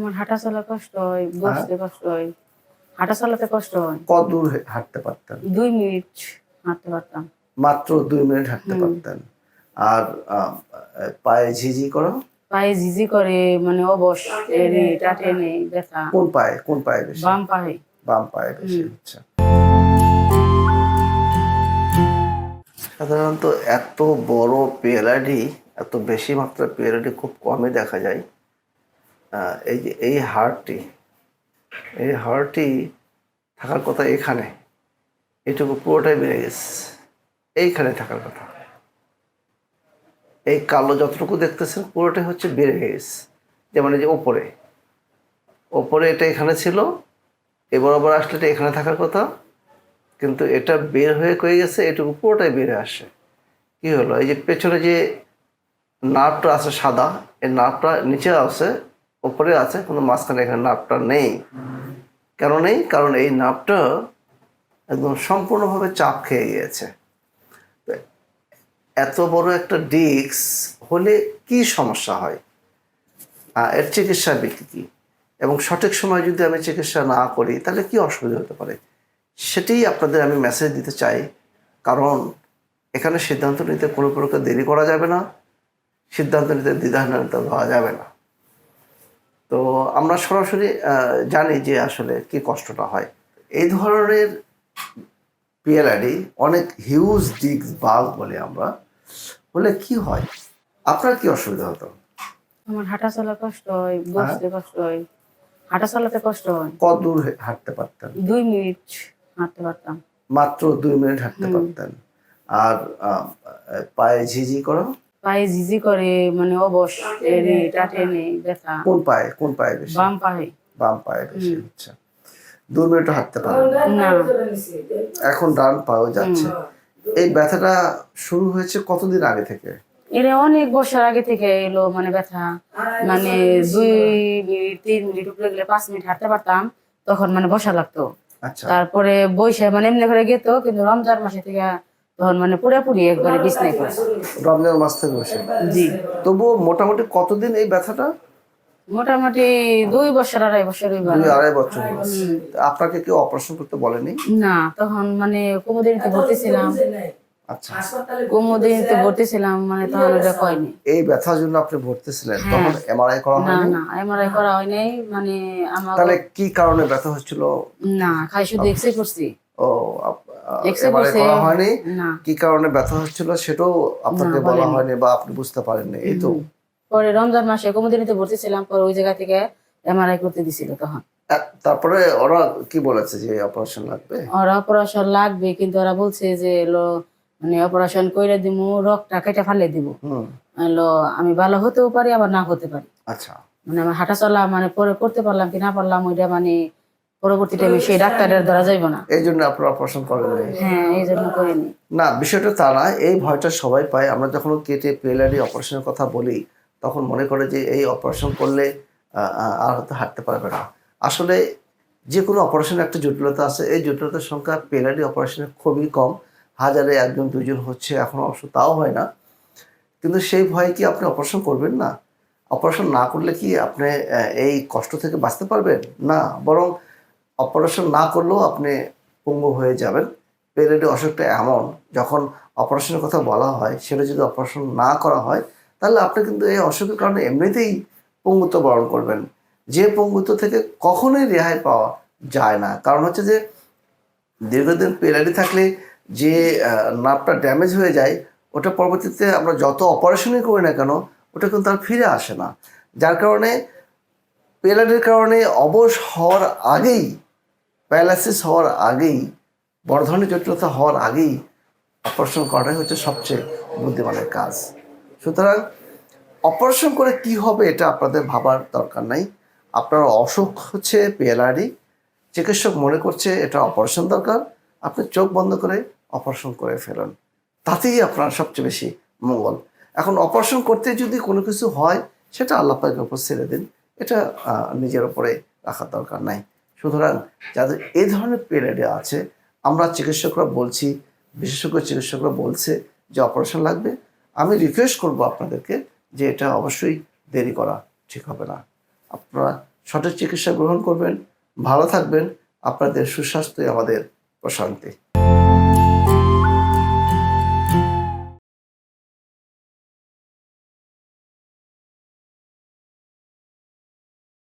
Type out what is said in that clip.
আমার হাঁটা চলা কষ্ট হয় বসতে কষ্ট হয় হাঁটা চলাতে কষ্ট হয়। কত দূর হাঁটতে পারতেন? দুই মিনিট হাঁটতে পারতাম। মাত্র দুই মিনিট হাঁটতে পারতেন। আর পায়ে ঝিঝি করো? পায়ে ঝিঝি করে মানে অবশ টেনে এটা টেনে ব্যথা। কোন পায়ে কোন পায়ে বেশি? বাম পায়ে। বাম পায়ে বেশি আচ্ছা। সাধারণত এত বড় পেয়ারাডি এত বেশি মাত্রার পেয়ারাডি খুব কমই দেখা যায়। এই যে, এই হাড়টি এই হাড়টি থাকার কথা এখানে, এটুকু পুরোটাই বেড়ে গেছে। এইখানে থাকার কথা। এই কালো যতটুকু দেখতেছেন, পুরোটাই হচ্ছে বেড়ে গেছে। যেমন এই যে ওপরে ওপরে এটা এখানে ছিল, এ বরাবর আসলে এটা এখানে থাকার কথা, কিন্তু এটা বের হয়ে কয়ে গেছে, এটুকু পুরোটাই বেড়ে আসে। কি হলো? এই যে পেছনে যে নার্ভটা আছে সাদা, এই নার্ভটা নিচে আছে ওপরে আছে, কোনো মাঝখানে এখানে নার্ভটা নেই। কেন নেই? কারণ এই নার্ভটা একদম সম্পূর্ণভাবে চাপ খেয়ে গিয়েছে। এত বড় একটা ডিস্ক হলে কি সমস্যা হয়? এর চিকিৎসার বিধি কী? এবং সঠিক সময় যদি আমি চিকিৎসা না করি, তাহলে কি অসুবিধা হতে পারে? সেটাই আপনাদের আমি মেসেজ দিতে চাই। কারণ এখানে সিদ্ধান্ত নিতে কোনো প্রকার দেরি করা যাবে না। সিদ্ধান্ত নিতে দ্বিধান্বিত হওয়া যাবে না। তো আমরা সরাসরি জানি যে আসলে কি কষ্টটা হয়। এই ধরনের পিএলআইডি অনেক হিউজ ডিস্ক বাল্ব বলে আমরা হলে কি হয়? আপনার কি অসুবিধা হতো? আমার হাঁটা চলা কষ্ট হয় বসতে কষ্ট হয় হাঁটা চলাতে কষ্ট হয়। কত দূর হাঁটতে পারতেন? দুই মিনিট হাঁটতে পারতাম। মাত্র দুই মিনিট হাঁটতে পারতেন। আর পায়ে ঝিঝি করো? পায়ে ঝিঝি করে মানে অবশ এটা টেনে ব্যথা। কোন পায়ে কোন পায়ে বেশি? বাম পায়ে। বাম পায়ে বেশি আচ্ছা। দুই মিনিট হাঁটতে পারেন না। এখন ডান পাও যাচ্ছে। এই ব্যথাটা শুরু হয়েছে কতদিন আগে থেকে? এটা অনেক বছর আগে থেকে এলো মানে ব্যথা। মানে দুই মিনিট তিন মিনিট উপরে গেলে পাঁচ মিনিট হাঁটতে পারতাম তখন মানে বসা লাগতো। আচ্ছা। তারপরে বৈশাখ মানে এমনি করে গেতো কিন্তু রমজান মাসে থেকে তখন মানে পুরোপুরি একবারে বিছনায় করে রমজান মাস থেকে বসে। জি। তবুও মোটামুটি কতদিন এই ব্যথাটা? মোটামুটি দুই বছর আড়াই বছর আড়াই বছর। আপনাকে কেউ অপারেশন করতে বলেনি? না তখন মানে কুমুদিনীতে ভর্তি ছিলাম আচ্ছা। কুমুদিনীতে ভর্তি ছিলাম মানে তখন ওটা কয়নি। এই ব্যথার জন্য আপনি ভর্তি ছিলেন তখন এমআরআই করা না হয়নি? না এমআরআই করা হয় নাই মানে আমার তাহলে কি কারণে ব্যথা হচ্ছিল? না খাই শুধু এক্সরে করছি। ও করা হয়নি। কি কারণে ব্যথা হচ্ছিল সেটাও আপনাকে বলা হয়নি বা আপনি বুঝতে পারেননি এই তো। পরে রমজান মাসে কুমুদিনীতে ভর্তি ছিলাম পরে ওই জায়গা থেকে এমআরআই করতে দিছিল তখন। তারপরে ওরা কি বলেছে যে অপারেশন লাগবে? ওরা অপারেশন লাগবে কিন্তু ওরা বলছে যে মানে অপারেশন করে দিমু রক্তটা কেটে ফালে দিব। আমি ভালো হতেও পারি আবার না হতে পারি। আচ্ছা। মানে আমার হাঁটা চলা মানে পরে করতে পারলাম কি না পারলাম ওইটা মানে পরবর্তী টাইমে সেই ডাক্তারের ধরা যাইব না। এই জন্য আপনারা অপারেশন করেননি হ্যাঁ এই জন্য করিনি। না বিষয়টা তা না এই ভয়টা সবাই পায়। আমরা যখন কেটে পিএলআরডি অপারেশনের কথা বলি তখন মনে করে যে এই অপারেশন করলে আর হয়তো হাঁটতে পারবে না। আসলে যে কোনো অপারেশনের একটা জটিলতা আছে। এই জটিলতার সংখ্যা পেলারি অপারেশনে খুবই কম। হাজারে একজন দুজন হচ্ছে এখন অবশ্য তাও হয় না। কিন্তু সেই ভয়ে কি আপনি অপারেশন করবেন না? অপারেশন না করলে কি আপনি এই কষ্ট থেকে বাঁচতে পারবেন? না বরং অপারেশন না করলেও আপনি পঙ্গু হয়ে যাবেন। পেরেডি অসুখটা এমন, যখন অপারেশনের কথা বলা হয়, সেটা যদি অপারেশন না করা হয়, তাহলে আপনি কিন্তু এই অসুখের কারণে এমনিতেই পঙ্গুত্ব বরণ করবেন। যে পঙ্গুত্ব থেকে কখনোই রেহাই পাওয়া যায় না। কারণ হচ্ছে যে, দীর্ঘদিন পেরাডি থাকলে যে নার্ভটা ড্যামেজ হয়ে যায়, ওটা পরবর্তীতে আমরা যত অপারেশনই করি না কেন, ওটা কিন্তু আর ফিরে আসে না। যার কারণে পেরাডির কারণে অবশ হওয়ার আগেই প্যারালাইসিস হওয়ার আগেই, বড় ধরনের জটিলতা হওয়ার আগেই অপারেশন করাটাই হচ্ছে সবচেয়ে বুদ্ধিমানের কাজ। সুতরাং, অপারেশন করে কি হবে এটা আপনাদের ভাবার দরকার নাই। আপনার অসুখ হচ্ছে পিএলআরডি, চিকিৎসক মনে করছে এটা অপারেশন দরকার, আপনি চোখ বন্ধ করে অপারেশন করে ফেলুন। তাতেই আপনার সবচেয়ে বেশি মঙ্গল। এখন অপারেশন করতে যদি কোনো কিছু হয়, সেটা আল্লাহ পাকের উপর ছেড়ে দিন। এটা নিজের উপরে রাখার দরকার নাই। সুতরাং যাদের এই ধরনের পিরিয়ডে আছে, আমরা চিকিৎসকরা বলছি, বিশেষজ্ঞ চিকিৎসকরা বলছে যে অপারেশন লাগবে। আমি রিকোয়েস্ট করব আপনাদেরকে যে এটা অবশ্যই দেরি করা ঠিক হবে না। আপনারা সঠিক চিকিৎসা গ্রহণ করবেন, ভালো থাকবেন, আপনাদের সুস্বাস্থ্যই আমাদের প্রশান্তি।